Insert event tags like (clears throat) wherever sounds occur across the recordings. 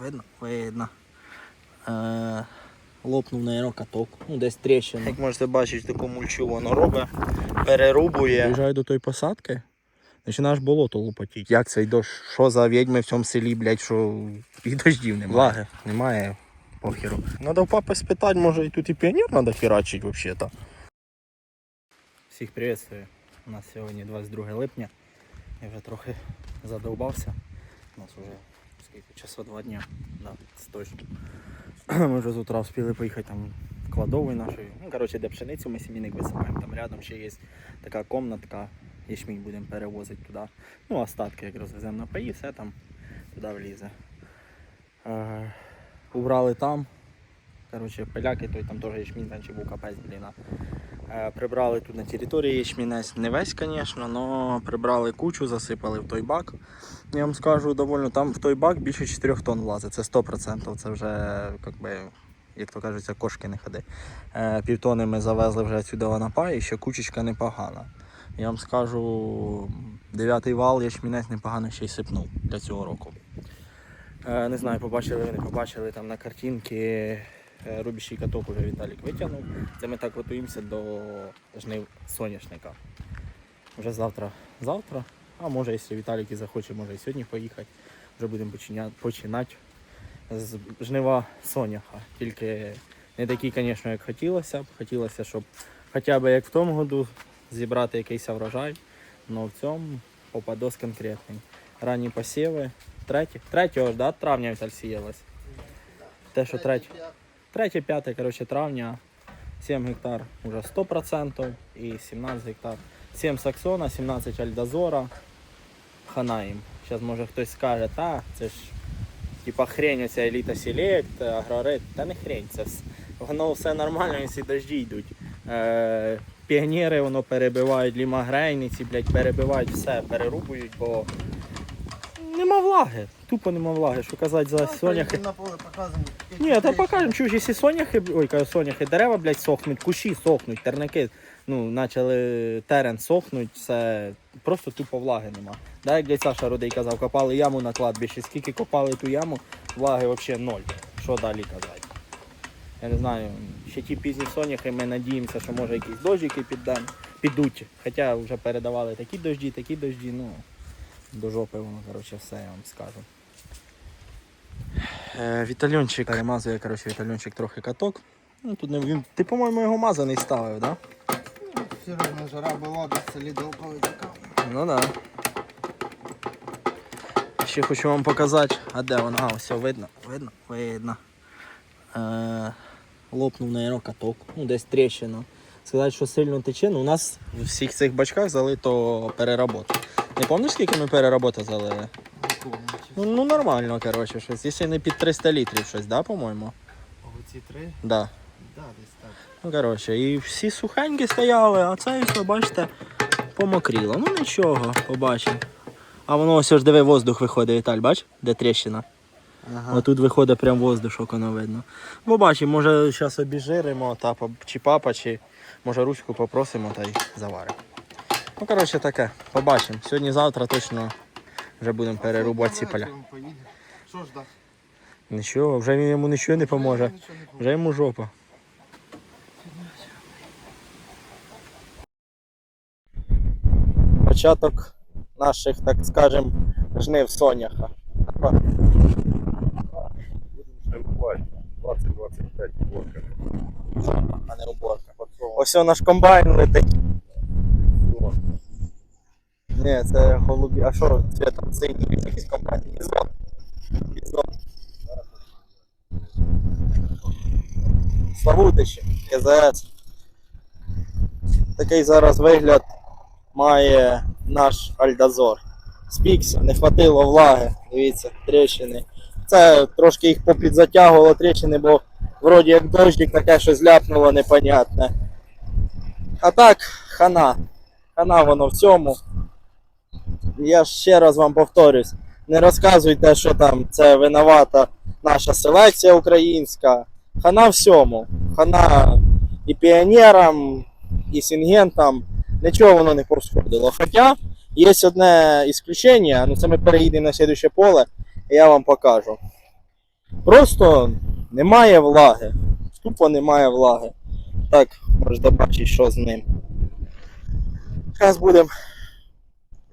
Видно? Видно. Е, лопнув на каток. Ну, десь тріщина. Як можете бачити, таку мульчу воно робить, перерубує. Приїжджаю до тої посадки. Починаєш болото лупотіти. Як цей дощ? Що за відьми в цьому селі, блядь, що і дождів немає. Влаги немає похеру. Надо у папи спитати, може і тут і піонер треба херачити взагалі-то. Всіх приветствую. У нас сьогодні 22 липня. Я вже трохи задовбався. У нас вже скільки часу два дня. Да, це точно. (clears throat) Ми вже з утра встигли поїхати там в кладову нашої. Ну, коротше, де пшеницю ми сімейник висипаємо. Там рядом ще є така комнатка. Ячмінь будемо перевозити туди. Ну, остатки як розвеземо на паї, все там туди влізе. Е, убрали там. Коротше, поляки, той там теж ячмінь раніше був капець, блін. Е, Прибрали тут на території ячмінець, не весь, звісно, але прибрали кучу, засипали в той бак. Я вам скажу, довольно там в той бак більше 4 тонн влазить, це 100%. Це вже, як би, як то кажеться, кошки не ходи. Е, Півтони ми завезли вже сюди на пай, і ще кучечка непогана. Я вам скажу, дев'ятий вал ячмінець непогано ще й сипнув для цього року. Е, Не знаю, побачили ви, не побачили там на картинки. Е, Рубіщий каток уже Віталік витягнув. Це ми так готуємося до жнив соняшника. Вже завтра, завтра, а може, якщо Віталік і захоче, може і сьогодні поїхати. Вже будемо починати з жнива соняха. Тільки не такі, звісно, як хотілося б. Хотілося, щоб хоча б як в тому году зібрати якийсь врожай. але в цьому попадос конкретний. Ранні посіви. 3, 3 ж, да, травня сіялась. Те, що 3, 3-5 коротше, травня 7 гектар уже 100% і 17 гектар. 7 саксона, 17 альдозора. Хана їм. Зараз може хтось скаже, та це ж типа хрень оця еліта селект, агрорит. Та не хрень, це воно все нормально, якщо дожді йдуть. Е, піонери воно перебивають, лімагрейниці, блядь, перебивають все, перерубують, бо нема влаги. Тупо нема влаги. Що казати за соняхи. На поле показано. Ні, та покажемо, чуж, якщо соняхи, ой, кажу, соняхи, дерева, блядь, сохнуть, кущі сохнуть, терники, ну, почали терен сохнуть, це просто тупо влаги нема. Да, як дядь Саша Родий казав, копали яму на кладбищі, скільки копали ту яму, влаги взагалі ноль. Що далі казати? Я не знаю, ще ті пізні соняхи, ми надіємося, що може якісь дощики піддам, підуть. Хоча вже передавали такі дожді, такі дожді, ну, до жопи воно, коротше, все, я вам скажу. Е, Вітальончик перемазує, коротше, Вітальончик трохи каток. Ну, тут не, він, ти, по-моєму, його мазаний ставив, так? Да? Все одно жара була, до селі довго витікав. Ну да. Ще хочу вам показати, а де вона? А, все видно, видно, видно. Е, лопнув на каток, ну десь тріщина. Сказати, що сильно тече, ну у нас в всіх цих бачках залито переработку. Не пам'ятаєш, скільки ми переработу залили? Ну, ну нормально, коротше, щось. Якщо не під 300 літрів щось, да, по-моєму? Оці три? Да. Да, десь так. Ну, коротше, і всі сухенькі стояли, а це все, бачите, помокріло. Ну нічого, побачимо. А воно ось ж диви, воздух виходить, Віталь, бач, де тріщина. Ага. Отут виходить прям воздушок, воно видно. Побачимо, може зараз обіжиримо, та, чи папа, чи може ручку попросимо та й заваримо. Ну, коротше, таке, побачимо. Сьогодні-завтра точно вже будемо перерубати ці поля. Що ж так? Нічого, вже він йому нічого не поможе. Вже йому жопа. Початок наших, так скажем, жнив соняха. Шлифувати 20-25 блоками. А не уборка. Ось наш комбайн летить. Ні, це голубі. А що цвітом синій? Якийсь комбайн? Бізон. Бізон. Славутище, КЗС. Такий зараз вигляд має наш Альдазор. Спікся, не хватило влаги, дивіться, тріщини. Це трошки їх попідзатягувало тріщини, бо вроді як дощик таке щось ляпнуло непонятне. А так, хана. Хана воно в цьому. Я ще раз вам повторюсь, не розказуйте, що там це винувата наша селекція українська. Хана всьому. Хана і піонерам, і сінгентам. Нічого воно не происходило. Хоча є одне ісключення, ну це ми переїдемо на слідуще поле, і я вам покажу. Просто немає влаги. Тупо немає влаги. Так, можете бачити, що з ним. Зараз будемо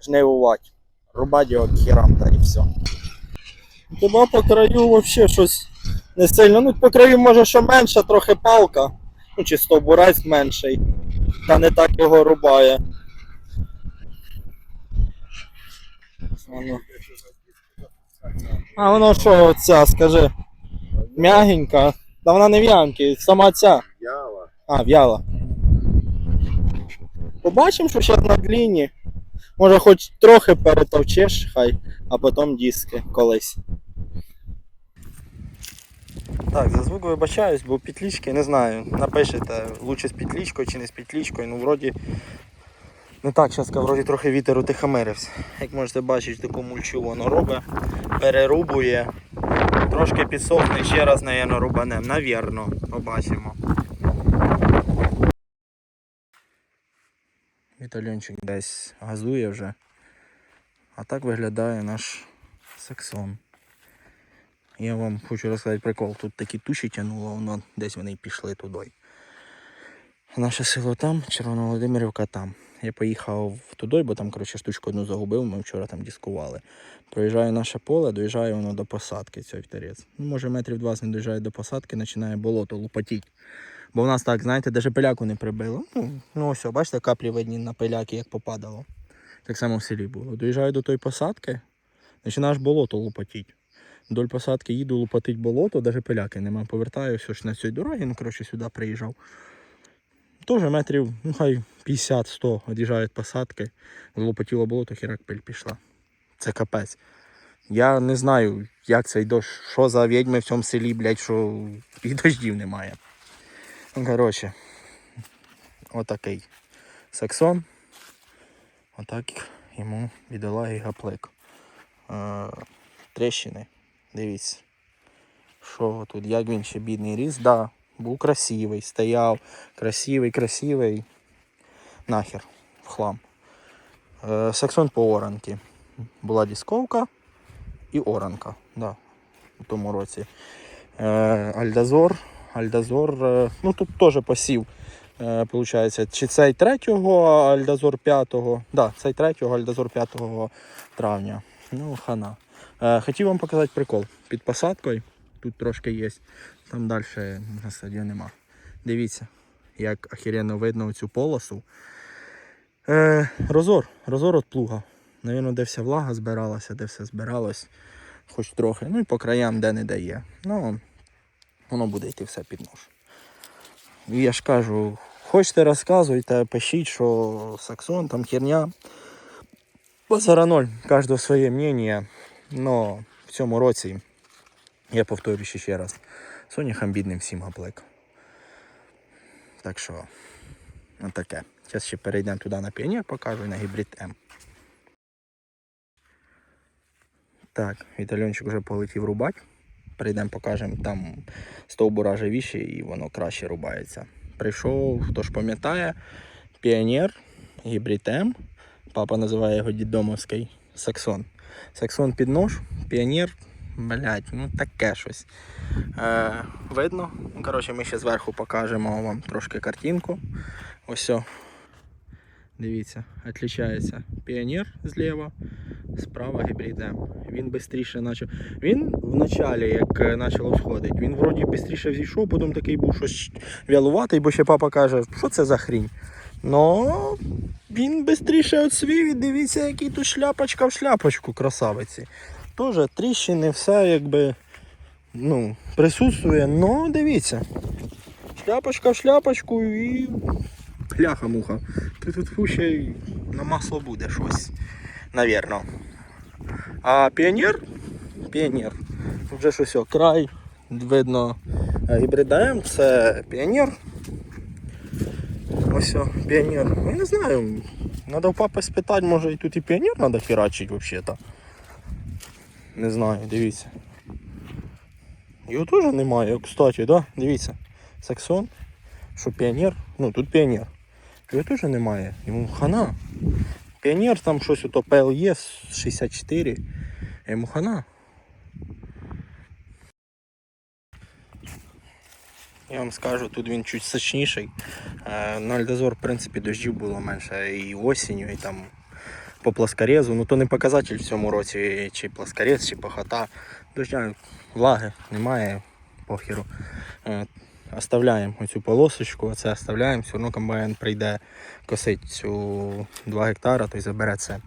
жнивувати. Рубати його хірам та і все. Хіба по краю взагалі щось не сильно. Ну, по краю може що менша, трохи палка. Ну, чи стовбурець менший. Та не так його рубає. Воно. А воно що ця, скажи, м'ягенька. Та вона не в'янки, сама ця. Яла. А, в'яла. Побачимо, що зараз на дліні. Може хоч трохи перетовчеш, хай, а потім диски колись. Так, за звук вибачаюсь, бо петлічки, не знаю, напишете, лучше з петлічкою чи не з петлічкою. Ну, вроді. Не так, зараз вроді трохи вітер утихомирився. Як можете бачити, таку мульчу воно робить, перерубує. Трошки підсохне, ще раз, наверно, рубанем. Навірно, побачимо. Вітальончик десь газує вже. А так виглядає наш саксон. Я вам хочу розказати прикол. Тут такі туші тянуло, воно десь вони пішли туди. Наше село там, Червоноволодимирівка там. Я поїхав туди, бо там, коротше, штучку одну загубив, ми вчора там дискували. Проїжджаю наше поле, доїжджає воно до посадки, цей вітерець. Ну, може, метрів 20 не доїжджає до посадки, починає болото лупатіть. Бо в нас так, знаєте, навіть пиляку не прибило. Ну, ну ось, бачите, каплі видні на пиляки, як попадало. Так само в селі було. Доїжджаю до тої посадки, починаєш болото лупатіть. Вдоль посадки їду лупатить болото, навіть пиляки нема. Повертаю все ж на цій дорогі, ну коротше сюди приїжджав. Теж метрів, ну хай 50-100 від'їжджаю від посадки, лопатіло болото, хірак пиль пішла. Це капець. Я не знаю, як цей дощ, що за відьми в цьому селі, блядь, що і дощів немає. Коротше, отакий саксон. Отак йому бідолаги гаплик. Е, тріщини. Дивіться. Що тут, як він ще бідний ріс, да, був красивий, стояв, красивий, красивий. Нахер, в хлам. Е, саксон по оранки. Була дисковка і оранка. Да, у тому році. Е, Альдазор. Альдазор. е, ну тут теж посів. Е, получається, чи цей 3-го, Альдазор 5-го. Да, цей 3-го, Альдазор 5 травня. Ну, хана. Е, хотів вам показати прикол. Під посадкою. Тут трошки є. Там далі на стадіо нема. Дивіться, як охеренно видно цю полосу. Розор. Розор від плуга. Навірно, де вся влага збиралася, де все збиралось. Хоч трохи. Ну і по краям де не дає. Ну, воно буде йти все під нож. Я ж кажу, хочете розказуйте, пишіть, що саксон, там херня. Базара ноль, кожного своє мнення. Но в цьому році, я повторюю ще раз, соняхам бідним всім гаплик. Так що, ну таке. Зараз ще перейдемо туди на піонер, покажу на гібрид М. Так, Вітальончик вже полетів рубати. Прийдемо, покажемо, там стовбура живіші і воно краще рубається. Прийшов, хто ж пам'ятає, піонер, гібрид М. Папа називає його дідомовський саксон. Саксон під нож, піонер, блять, ну таке щось. Е, видно. Коротше, ми ще зверху покажемо вам трошки картинку. Ось. Дивіться, відрізняється піонер зліва, справа гібрид. Він швидше почав. Він в началі, як е, почало сходити, він вроді швидше взійшов, потім такий був щось вялуватий, бо ще папа каже, що це за хрінь. Но він швидше відсвів і дивіться, який тут шляпочка в шляпочку, красавиці. Теж тріщини, все якби ну, присутствує, но дивіться. Шляпочка в шляпочку і пляха-муха. Ти тут ще на масло буде щось, навірно. А піонер, піонер, тут вже щось о, край, видно е, гібрида М, це піонер. Ось о, піонер. Ну, не знаю. Надо у папи спитати, може і тут і піонер треба херачити взагалі-то. Не знаю, дивіться. Його теж немає, кстати, да? Дивіться. Саксон, що піонер, ну тут піонер. Його теж немає. Йому хана. Піонер там щось ото PLE 64. Йому хана. Я вам скажу, тут він чуть сочніший. Е, На Альдозор, в принципі, дощів було менше і осінню, і там по плоскорезу. Ну то не показатель в цьому році, чи плоскорез, чи похота. Дождя, влаги немає, похеру. Оставляємо оцю полосочку, оце оставляємо, все одно комбайн прийде косить цю 2 гектара, то й забере це.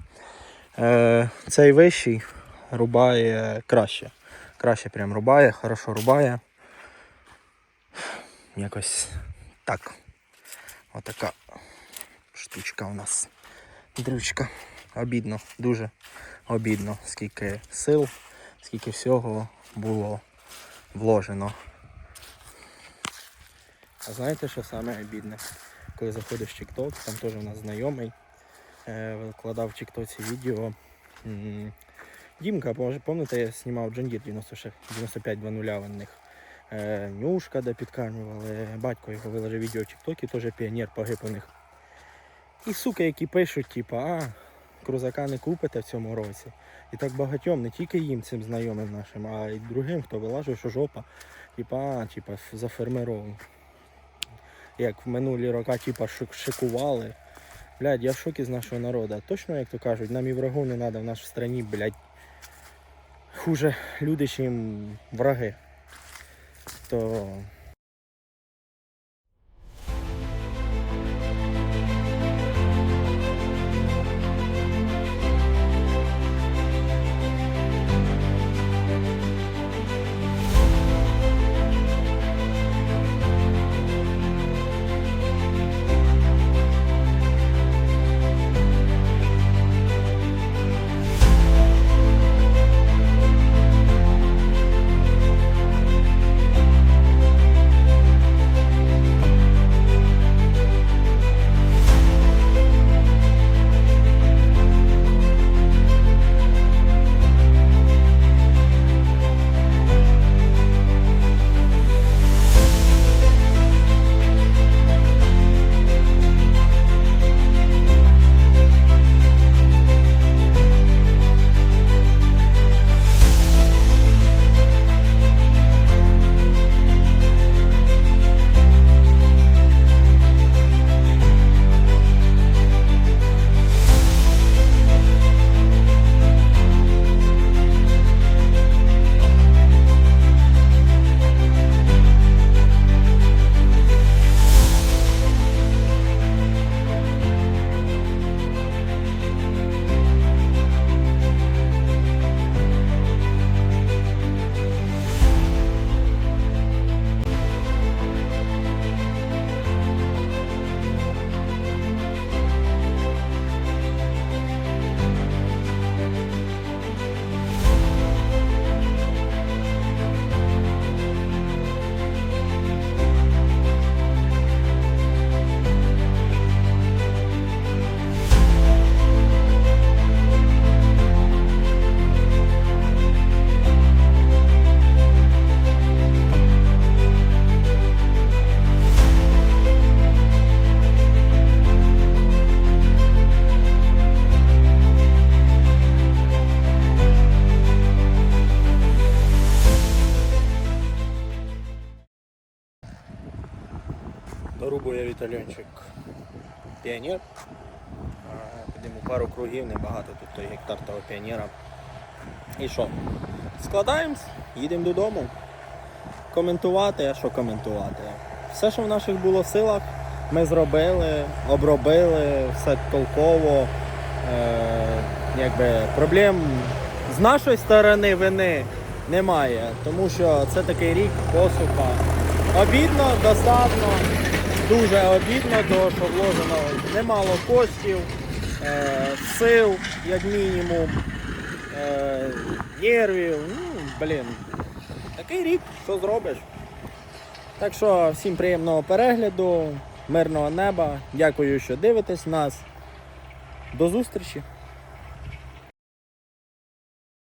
Е, Цей вищий рубає краще. Краще прям рубає, хорошо рубає. Якось так. Отака штучка у нас. Дрючка. Обідно, дуже обідно, скільки сил, скільки всього було вложено. А знаєте, що саме обідне? Коли заходиш в TikTok, там теж у нас знайомий, е, викладав в TikTok відео. Дімка, пам'ятаєте, я знімав John Deere 96 95 в них. Е, Нюшка, де підкармлювали. Батько його виложив відео в TikTok, теж піонер погиб у них. І суки, які пишуть, типа, а, крузака не купите в цьому році. І так багатьом, не тільки їм цим знайомим нашим, а й другим, хто вилажив, що жопа, типа, а, типа, за фермером. Як в минулі роки, типа, шик- шикували. Блядь, я в шокі з нашого народу. Точно, як то кажуть, нам і врагу не треба в нашій страні, блядь. Хуже люди, чим враги. То Дорубує Вітальончик піонер. Підемо пару кругів, небагато тут той гектар того піонера. І що? Складаємось, їдемо додому. Коментувати, а що коментувати? Все, що в наших було силах, ми зробили, обробили, все толково. Е, якби проблем з нашої сторони вини немає, тому що це такий рік посуха. Обідно, досадно, дуже обідно, тому що вложено немало коштів, е, сил, як мінімум, е, нервів. Ну, блін, такий рік, що зробиш. Так що всім приємного перегляду, мирного неба. Дякую, що дивитесь нас. До зустрічі!